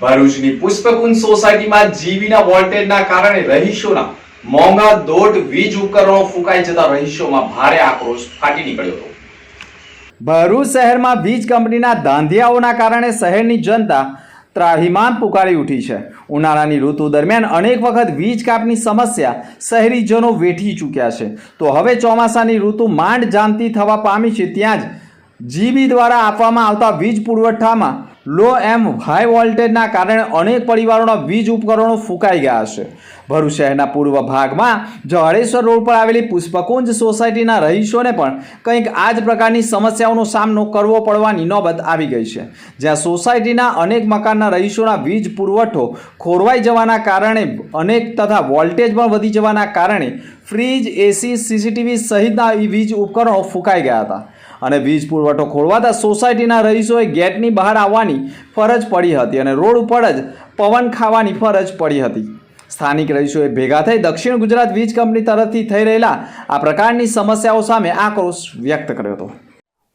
ભરૂચની પુષ્પકુંજ સોસાયટીમાં જીવીના વોલ્ટેજના કારણે રહીશોના મોંઘા દોઢ વીજ ઉપકરણો ફૂંકાઈ જતા રહીશોમાં ભારે આક્રોશ ફાટી નીકળ્યો હતો. ભરૂચ શહેરમાં વીજ કંપનીના ધાંધિયાઓના કારણે શહેરની જનતા ત્રાહિમાન પુકારી ઉઠી છે. ઉનાળાની ઋતુ દરમિયાન અનેક વખત વીજ કાપની સમસ્યા શહેરીજનો વેઠી ચૂક્યા છે. તો હવે ચોમાસાની ઋતુ માંડ જામતી થવા પામી છે, ત્યાં જ જીબી દ્વારા આપવામાં આવતા વીજ પુરવઠામાં લો એમ હાઈ વોલ્ટેજના કારણે અનેક પરિવારોના વીજ ઉપકરણો ફૂંકાઈ ગયા છે. ભરૂચ શહેરના પૂર્વ ભાગમાં જવાળેશ્વર રોડ પર આવેલી પુષ્પકુંજ સોસાયટીના રહીશોને પણ કંઈક આ જ પ્રકારની સમસ્યાઓનો સામનો કરવો પડવાની નોબત આવી ગઈ છે. જ્યાં સોસાયટીના અનેક મકાનના રહીશોના વીજ પુરવઠો ખોરવાઈ જવાના કારણે અનેક તથા વોલ્ટેજ પણ વધી જવાના કારણે ફ્રીજ, એસી, સીસીટીવી સહિતના વીજ ઉપકરણો ફૂંકાઈ ગયા હતા. અને વીજ પુરવઠો ખોળવાતા સોસાયટીના રહીશોએ ગેટની બહાર આવવાની ફરજ પડી હતી અને રોડ ઉપર જ પવન ખાવાની ફરજ પડી હતી. સ્થાનિક રહીશોએ ભેગા થઈ દક્ષિણ ગુજરાત વીજ કંપની તરફથી થઈ રહેલા આ પ્રકારની સમસ્યાઓ સામે આક્રોશ વ્યક્ત કર્યો હતો.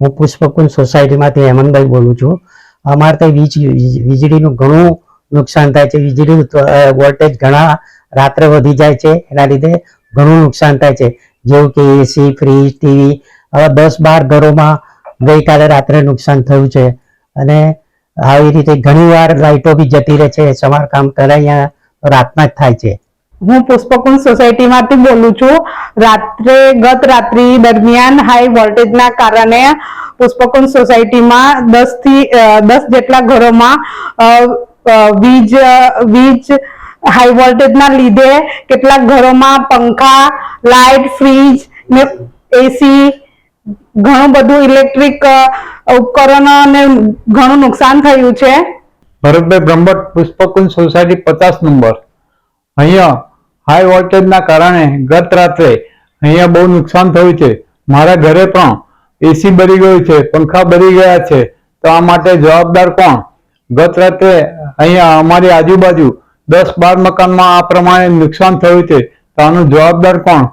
હું પુષ્પકુંજ સોસાયટીમાંથી હેમંતભાઈ બોલું છું. અમારે ત્યાં વીજ વીજ- વીજળીનું ઘણું નુકસાન થાય છે. વીજળી વોલ્ટેજ ઘણા રાત્રે વધી જાય છે. એના લીધે ઘણું નુકસાન થાય છે. જેવું કે એસી ફ્રીજ ટીવી હવે દસ બાર ઘરોમાં ગઈકાલે રાત્રે નુકસાન થયું છે. અને આવી રીતે ઘણીવાર લાઇટો બી જતી રહે છે, સમારકામ કરે અહીંયા રાતના જ થાય છે. હું પુષ્પકુંજ સોસાયટીમાંથી બોલું છું. રાત્રે ગત રાત્રિ દરમિયાન હાઈ વોલ્ટેજના કારણે પુષ્પકુંજ સોસાયટીમાં દસથી દસ જેટલા ઘરોમાં વીજ વીજ હાઈ વોલ્ટેજના લીધે કેટલાક ઘરોમાં પંખા લાઇટ ફ્રીજ ને એસી ઘણું બધું ઇલેક્ટ્રિક ઉપકરણ ને ઘણું નુકસાન થયું છે. ભરતભાઈ બ્રહ્મભટ્ટ પુષ્પકુંજ સોસાયટી પચાસ નંબર. અહીંયા હાઈ વોલ્ટેજના કારણે ગત રાત્રે અહીંયા બહુ નુકસાન થયું છે. મારા ઘરે પણ એસી બળી ગયું છે, પંખા બળી ગયા છે. તો આ માટે જવાબદાર કોણ? ગત રાત્રે અહીંયા અમારી આજુબાજુ દસ બાર મકાનમાં આ પ્રમાણે નુકસાન થયું છે. તો આનું જવાબદાર કોણ?